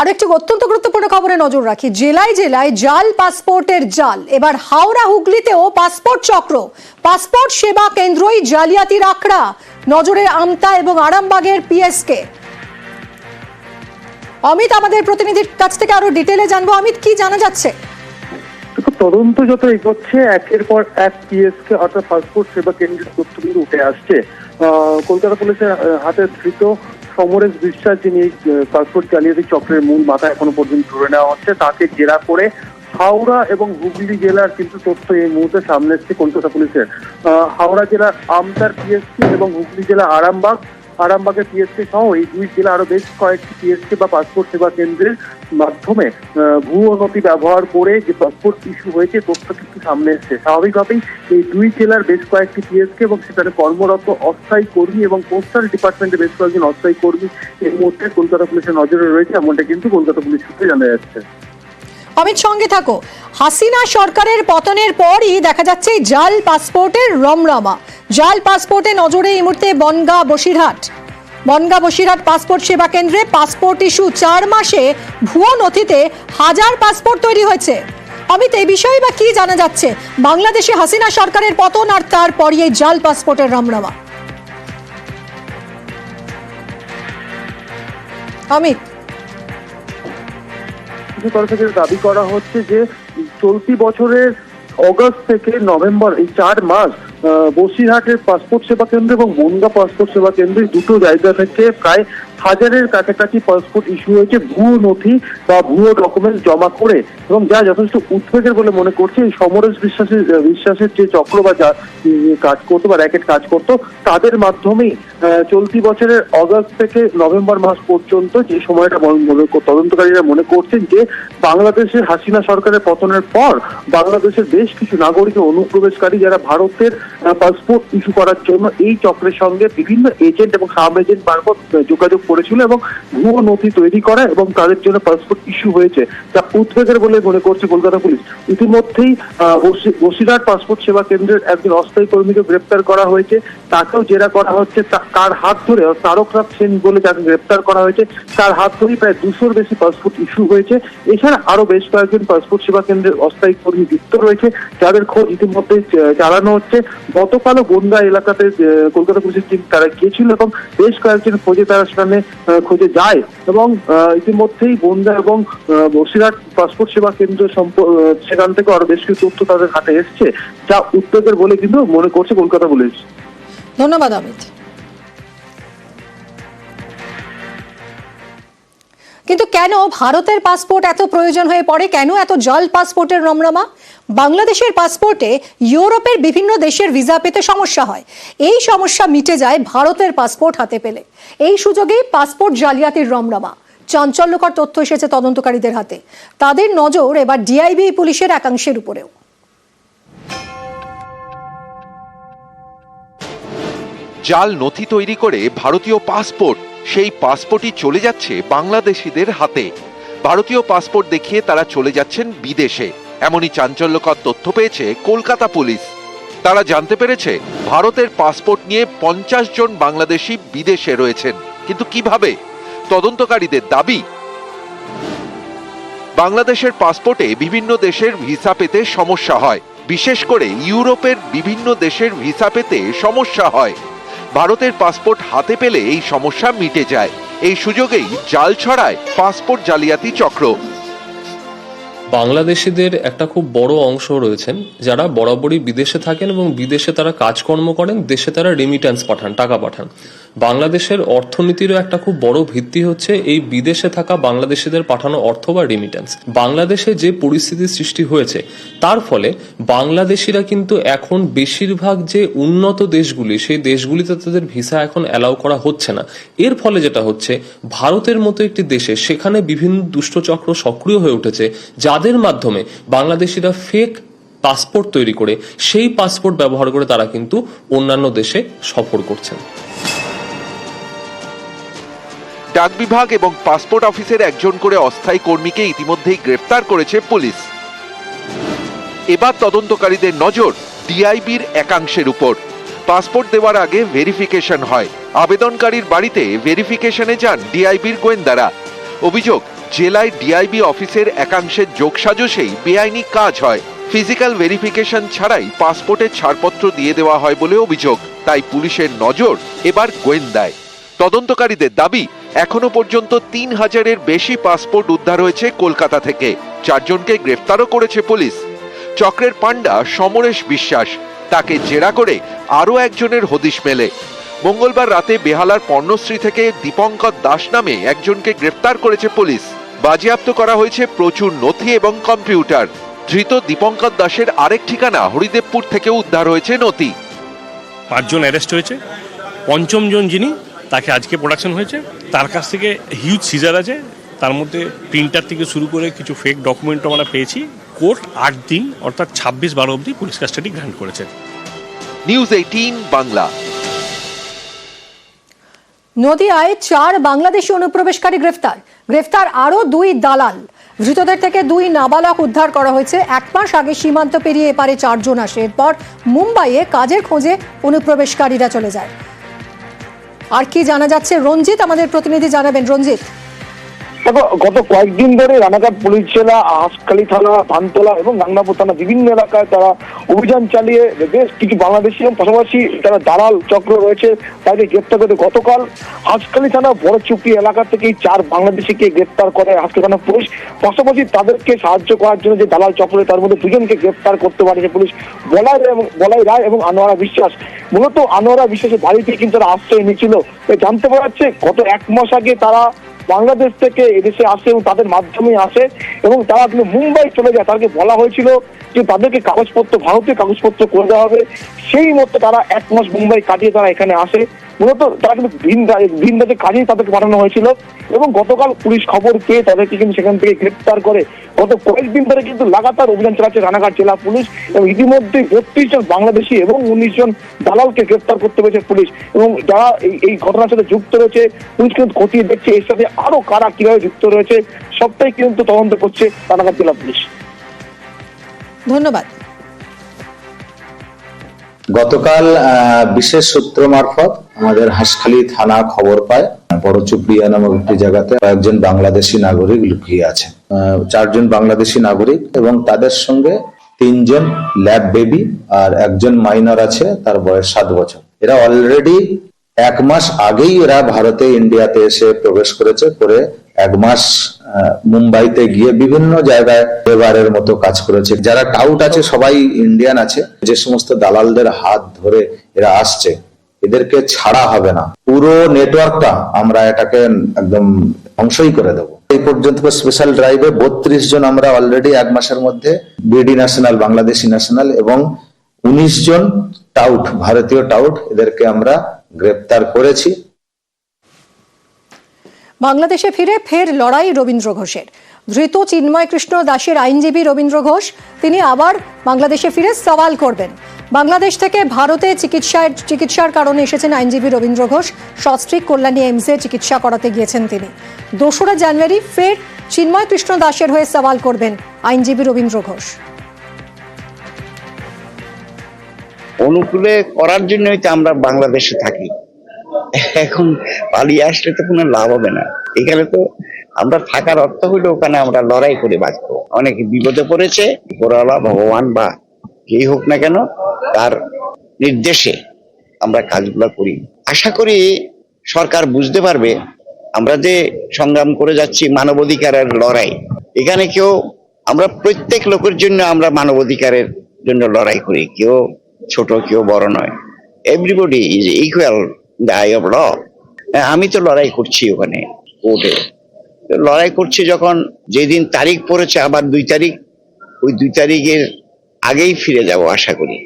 আর একটি অত্যন্ত গুরুত্বপূর্ণ খবরে নজর রাখি। জেলায় জেলায় জাল, পাসপোর্টের জাল। এবার হাওড়া হুগলিতেও পাসপোর্ট চক্র। পাসপোর্ট সেবা কেন্দ্রই জালিয়াতির আখড়া। নজরে আমতা এবং আরামবাগের পিএসকে। অমিত, আমাদের প্রতিনিধির কাছ থেকে আরও ডিটেলে জানব। অমিত, কি জানা যাচ্ছে? তদন্ত যত এগোচ্ছে, একের পর এক পিএসকে অর্থাৎ পাসপোর্ট সেবা কেন্দ্রের তথ্য কিন্তু উঠে আসছে। কলকাতা পুলিশের হাতে ধৃত সমরেশ বিশ্বাস যিনি পাসপোর্ট জালিয়াতি চক্রের মূল মাথা এখনও পর্যন্ত ধরে নেওয়া হচ্ছে, তাকে জেরা করে হাওড়া এবং হুগলি জেলার কিন্তু তথ্য এই মুহূর্তে সামনে এসছে কলকাতা পুলিশের। হাওড়া জেলার আমতার পিএসসি এবং হুগলি জেলা আরামবাগ আরামবাগের পিএসকে সহ এই দুই জেলা আরও বেশ কয়েকটি পিএসকে বা পাসপোর্ট সেবা কেন্দ্রের মাধ্যমে ভুয়ো নথি ব্যবহার করে যে পাসপোর্ট ইস্যু হয়েছে, তথ্য কিন্তু সামনে এসছে। স্বাভাবিকভাবেই এই দুই জেলার বেশ কয়েকটি পিএসকে এবং সেখানে কর্মরত অস্থায়ী কর্মী এবং পোস্টাল ডিপার্টমেন্টে বেশ কয়েকজন অস্থায়ী কর্মী এর মধ্যে কলকাতা পুলিশের নজরে রয়েছে, এমনটা কিন্তু কলকাতা পুলিশ সূত্রে জানা যাচ্ছে। অমিত সঙ্গে থাকো। হাসিনা সরকারের পতনের পরই দেখা যাচ্ছে জাল পাসপোর্টের রমরমা। জাল পাসপোর্টে নজরে এই মুহূর্তে বনগা বসিরহাট। বনগা বসিরহাট পাসপোর্ট সেবা কেন্দ্রে পাসপোর্ট ইস্যু চার মাসে ভুয়ো নথিতে হাজার পাসপোর্ট তৈরি হয়েছে। অমিত, এই বিষয়ে বা কি জানা যাচ্ছে? বাংলাদেশে হাসিনা সরকারের পতন আর তারপরই এই জাল পাসপোর্টের রমরমা। অমিত। তরফ থেকে দাবি করা হচ্ছে যে চলতি বছরের অগস্ট থেকে নভেম্বর, এই চার মাস বসিরহাটের পাসপোর্ট সেবা কেন্দ্র এবং বনগা পাসপোর্ট সেবা কেন্দ্রে দুটো জায়গা থেকে প্রায় হাজারের কাছাকাছি পাসপোর্ট ইস্যু হয়েছে, ভুয়ো নথি বা ভুয়ো ডকুমেন্ট জমা করে এবং যা যথেষ্ট উদ্বেগের বলে মনে করছে, এই সমরেশ বিশ্বাসের বিশ্বাসের যে চক্র বা যা কাজ করতো বা র্যাকেট কাজ করতো, তাদের মাধ্যমেই চলতি বছরের অগস্ট থেকে নভেম্বর মাস পর্যন্ত যে সময়টা মনে- তদন্তকারীরা মনে করছেন যে, বাংলাদেশের হাসিনা সরকারের পতনের পর বাংলাদেশের বেশ কিছু নাগরিক অনুপ্রবেশকারী যারা ভারতের পাসপোর্ট ইস্যু করার জন্য এই চক্রের সঙ্গে বিভিন্ন এজেন্ট এবং সাব এজেন্ট মারফত যোগাযোগ করেছিল এবং ভুয়ো নথি তৈরি করা এবং তাদের জন্য পাসপোর্ট ইস্যু হয়েছে। যা উদ্বেগের বলে মনে করছে কলকাতা পুলিশ। ইতিমধ্যেই বসিরহাট পাসপোর্ট সেবা কেন্দ্রের একজন অস্থায়ী কর্মীকে গ্রেপ্তার করা হয়েছে। তাকেও জেরা করা হচ্ছে। তার হাত ধরে তারকনাথ সেন বলে যাকে গ্রেপ্তার করা হয়েছে। তার হাত ধরেই প্রায় দুশোর বেশি পাসপোর্ট ইস্যু হয়েছে। এছাড়া আরও বেশ কয়েকজন পাসপোর্ট সেবা কেন্দ্রের অস্থায়ী কর্মী যুক্ত রয়েছে, যাদের খোঁজ ইতিমধ্যে চালানো হচ্ছে। গতকালও বনগা এলাকাতে কলকাতা পুলিশের টিম তারা গিয়েছিল এবং বেশ কয়েকজন খোঁজে তারা সেখানে আহ, খোঁজে যায় এবং ইতিমধ্যেই বন্দা এবং বসিরহাট পাসপোর্ট সেবা কেন্দ্র সেখান থেকে আরও বেশ কিছু তথ্য তাদের হাতে এসছে যা উদ্বেগের বলে কিন্তু মনে করছে কলকাতা পুলিশ। ধন্যবাদ অমিত। কিন্তু কেন ভারতের পাসপোর্ট এত প্রয়োজন হয়ে পড়ে? কেন এত জল পাসপোর্টের রমরমা? বাংলাদেশের পাসপোর্টে ইউরোপের বিভিন্ন দেশের ভিসা পেতে সমস্যা হয়। এই সমস্যা মিটে যায় ভারতের পাসপোর্ট হাতে পেলে। এই সুযোগেই পাসপোর্ট জালিয়াতির রমরমা। চাঞ্চল্যকর তথ্য এসেছে তদন্তকারীদের হাতে। তাদের নজর এবার ডিআইবি পুলিশের একাংশের উপরেও। জাল নথি তৈরি করে ভারতীয় পাসপোর্ট সেই পাসপোর্টই চলে যাচ্ছে বাংলাদেশিদের হাতে। ভারতীয় পাসপোর্ট দেখিয়ে তারা চলে যাচ্ছেন বিদেশে। এমনই চাঞ্চল্যকর তথ্য পেয়েছে কলকাতা পুলিশ। তারা জানতে পেরেছে, ভারতের পাসপোর্ট নিয়ে পঞ্চাশ জন বাংলাদেশি বিদেশে রয়েছেন। কিন্তু কীভাবে? তদন্তকারীদের দাবি, বাংলাদেশের পাসপোর্টে বিভিন্ন দেশের ভিসা পেতে সমস্যা হয়। বিশেষ করে ইউরোপের বিভিন্ন দেশের ভিসা পেতে সমস্যা হয়। ভারতের পাসপোর্ট হাতে পেলে এই সমস্যা মিটে যায়। এই সুযোগেই জাল ছড়ায় পাসপোর্ট জালিয়াতি চক্র। বাংলাদেশিদের একটা খুব বড় অংশ রয়েছেন, যারা বরাবরই বিদেশে থাকেন এবং বিদেশে তারা কাজকর্ম করেন, দেশে তারা রেমিট্যান্স পাঠান, টাকা পাঠান। বাংলাদেশের অর্থনীতিরও একটা খুব বড় ভিত্তি হচ্ছে এই বিদেশে থাকা বাংলাদেশিদের পাঠানো অর্থ বা রেমিট্যান্স বাংলাদেশে যে পরিস্থিতির সৃষ্টি হয়েছে, তার ফলে বাংলাদেশিরা কিন্তু এখন বেশিরভাগ যে উন্নত দেশগুলি, সেই দেশগুলিতে তাদের ভিসা এখন অ্যালাউ করা হচ্ছে না। এর ফলে যেটা হচ্ছে, ভারতের মতো একটি দেশে, সেখানে বিভিন্ন দুষ্টচক্র সক্রিয় হয়ে উঠেছে যাদের মাধ্যমে বাংলাদেশিরা ফেক পাসপোর্ট তৈরি করে সেই পাসপোর্ট ব্যবহার করে তারা কিন্তু অন্যান্য দেশে সফর করছেন। ডাক বিভাগ এবং পাসপোর্ট অফিসের একজন করে অস্থায়ী কর্মীকে ইতিমধ্যেই গ্রেফতার করেছে পুলিশ। এবার তদন্তকারীদের নজর ডিআইবির একাংশের উপর। পাসপোর্ট দেওয়ার আগে ভেরিফিকেশন হয়। আবেদনকারীর বাড়িতে ভেরিফিকেশনে যান ডিআইবির গোয়েন্দারা। অভিযোগ জেলায় ডিআইবি অফিসের একাংশের যোগসাজশেই বেআইনি কাজ হয়। ফিজিক্যাল ভেরিফিকেশন ছাড়াই পাসপোর্টের ছাড়পত্র দিয়ে দেওয়া হয় বলে অভিযোগ। তাই পুলিশের নজর এবার গোয়েন্দায়। তদন্তকারীদের দাবি, এখনও পর্যন্ত তিন হাজারের বেশি পাসপোর্ট উদ্ধার হয়েছে কলকাতা থেকে। চারজনকে গ্রেফতারও করেছে পুলিশ। চক্রের পাণ্ডা সমরেশ বিশ্বাস, তাকে জেরা করে আরও একজনের হদিশ মেলে। মঙ্গলবার রাতে বেহালার পর্ণশ্রী থেকে দীপঙ্কর দাস নামে একজনকে গ্রেফতার করেছে পুলিশ। বাজেয়াপ্ত করা হয়েছে প্রচুর নথি এবং কম্পিউটার। ধৃত দীপঙ্কর দাসের আরেক ঠিকানা হরিদেবপুর থেকে উদ্ধার হয়েছে নথি। পাঁচজন অ্যারেস্ট হয়েছে। পঞ্চম জন যিনি তাকে আজকে প্রোডাকশন হয়েছে। তার কাছ থেকে হিউজ সিজার আছে। তার মধ্যে প্রিন্টার থেকে শুরু করে কিছু ফেক ডকুমেন্টও আমরা পেয়েছি। কোর্ট আট দিন অর্থাৎ ছাব্বিশ বারো অবধি পুলিশ কাস্টাডি গ্রান্ট করেছে। News Eighteen Bangla. নদিয়ায় চার বাংলাদেশি অনুপ্রবেশকারী গ্রেফতার। গ্রেফতার আরও দুই দালাল। ধৃতদের থেকে দুই নাবালক উদ্ধার করা হয়েছে। এক মাস আগে সীমান্ত পেরিয়ে এপারে চারজন আসে। এরপর মুম্বাইয়ে কাজের খোঁজে অনুপ্রবেশকারীরা চলে যায়। আর কি জানা যাচ্ছে? রঞ্জিত আমাদের প্রতিনিধি জানাবেন। রঞ্জিত। দেখো, গত কয়েকদিন ধরে রানাঘাট পুলিশ জেলা হাঁসখালি থানা, ধানতলা এবং গাংনাপুর থানা বিভিন্ন এলাকায় তারা অভিযান চালিয়ে বেশ কিছু বাংলাদেশি এবং পাশাপাশি যারা দালাল চক্র রয়েছে তাকে গ্রেপ্তার করে গতকাল হাঁসখালি থানা বড় চুপি এলাকা থেকেই চার বাংলাদেশিকে গ্রেপ্তার করে হাঁসখালি থানা পুলিশ। পাশাপাশি তাদেরকে সাহায্য করার জন্য যে দালাল চক্র, তার মধ্যে দুজনকে গ্রেপ্তার করতে পারেছে পুলিশ। বলাই এবং বলাই রায় এবং আনোয়ারা বিশ্বাস। মূলত আনোয়ারা বিশ্বাসের বাড়িতে কিন্তু তারা আশ্রয় নিয়েছিল। জানতে পারা যাচ্ছে, গত এক মাস আগে তারা বাংলাদেশ থেকে এদেশে আসে এবং তাদের মাধ্যমে আসে এবং তারা কিন্তু মুম্বাই চলে যায়। তাদেরকে বলা হয়েছিল যে তাদেরকে কাগজপত্র, ভারতীয় কাগজপত্র করে দেওয়া হবে। সেই মতো তারা এক মাস মুম্বাই কাটিয়ে তারা এখানে আসে। মূলত তারা কিন্তু ভিন রা- ভিন রাজ্যে কাজেই তাদেরকে পাঠানো হয়েছিল এবং গতকাল পুলিশ খবর পেয়ে তাদেরকে কিন্তু সেখান থেকে গ্রেপ্তার করে গত কয়েকদিন ধরে কিন্তু লাগাতার অভিযান চালাচ্ছে রানাঘাট জেলা পুলিশ এবং ইতিমধ্যে বত্রিশ জন বাংলাদেশি এবং উনিশ জন দালালকে গ্রেপ্তার করতে পেরেছে পুলিশ এবং যারা এই ঘটনার সাথে যুক্ত রয়েছে, পুলিশ কিন্তু খতিয়ে দেখছে এর সাথে আরও কারা কীভাবে যুক্ত রয়েছে, সবটাই কিন্তু তদন্ত করছে রানাঘাট জেলা পুলিশ। ধন্যবাদ। গতকাল বিশেষ সূত্র মারফত আমাদের হাঁসখালি থানা খবর পায় বড় চুপড়িয়া নামক একটি জায়গাতে কয়েকজন বাংলাদেশি নাগরিক লুকিয়ে আছে। চারজন বাংলাদেশি নাগরিক এবং তাদের সঙ্গে তিনজন ল্যাব বেবি আর একজন মাইনর আছে, তার বয়স সাত বছর। এরা অলরেডি এক মাস আগেই এরা ভারতে, ইন্ডিয়াতে এসে প্রবেশ করেছে, করে এক মাস মুম্বাইতে গিয়ে বিভিন্ন জায়গায় লেবারের মতো কাজ করেছে। যারা টাউট আছে, সবাই ইন্ডিয়ান আছে। যে সমস্ত দালালদের হাত ধরে এরা আসছে, এদেরকে ছাড়া হবে না। পুরো নেটওয়ার্কটা আমরা এটাকে একদম ধ্বংসই করে দেবো। এই পর্যন্ত স্পেশাল ড্রাইভে বত্রিশ জন আমরা অলরেডি এক মাসের মধ্যে বিডি ন্যাশনাল বাংলাদেশি ন্যাশনাল এবং উনিশ জন টাউট ভারতীয় টাউট এদেরকে আমরা গ্রেপ্তার করেছি। বাংলাদেশে ফিরে ফের লড়াই রবীন্দ্র ঘোষের। ধৃত চিন্ময় কৃষ্ণ দাসের আইনজীবী রবীন্দ্র ঘোষ, তিনি আবার বাংলাদেশে ফিরে সওয়াল করবেন। বাংলাদেশ থেকে ভারতে চিকিৎসার চিকিৎসার কারণে এসেছেন আইনজীবী রবীন্দ্র ঘোষ, সস্ত্রীক কল্যাণী এইমসে চিকিৎসা করাতে গিয়েছেন তিনি। দোসরা জানুয়ারি ফের চিন্ময় কৃষ্ণ দাসের হয়ে সওয়াল করবেন আইনজীবী রবীন্দ্র ঘোষ। অনুকূলে করার জন্যই তো আমরা বাংলাদেশে থাকি। এখন পালিয়ে আসলে তো কোনো লাভ হবে না। এখানে তো আমরা থাকার অর্থ হইল ওখানে আমরা লড়াই করে বাঁচবো। অনেকে বিপদে পড়েছে, উপরওয়ালা, ভগবান বা যেই হোক না কেন, তার নির্দেশে আমরা কাজগুলো করি। আশা করি সরকার বুঝতে পারবে আমরা যে সংগ্রাম করে যাচ্ছি মানবাধিকারের লড়াই। এখানে কেউ, আমরা প্রত্যেক লোকের জন্য আমরা মানবাধিকারের জন্য লড়াই করি, কেউ ছোট, কেউ বড় নয়। Everybody is equal the of law আমি তো লড়াই করছি ওখানে কোর্টে লড়াই করছি যখন যেদিন তারিখ পড়েছে, আবার দুই তারিখ, ওই দুই তারিখের আগেই ফিরে যাব, আশা করি।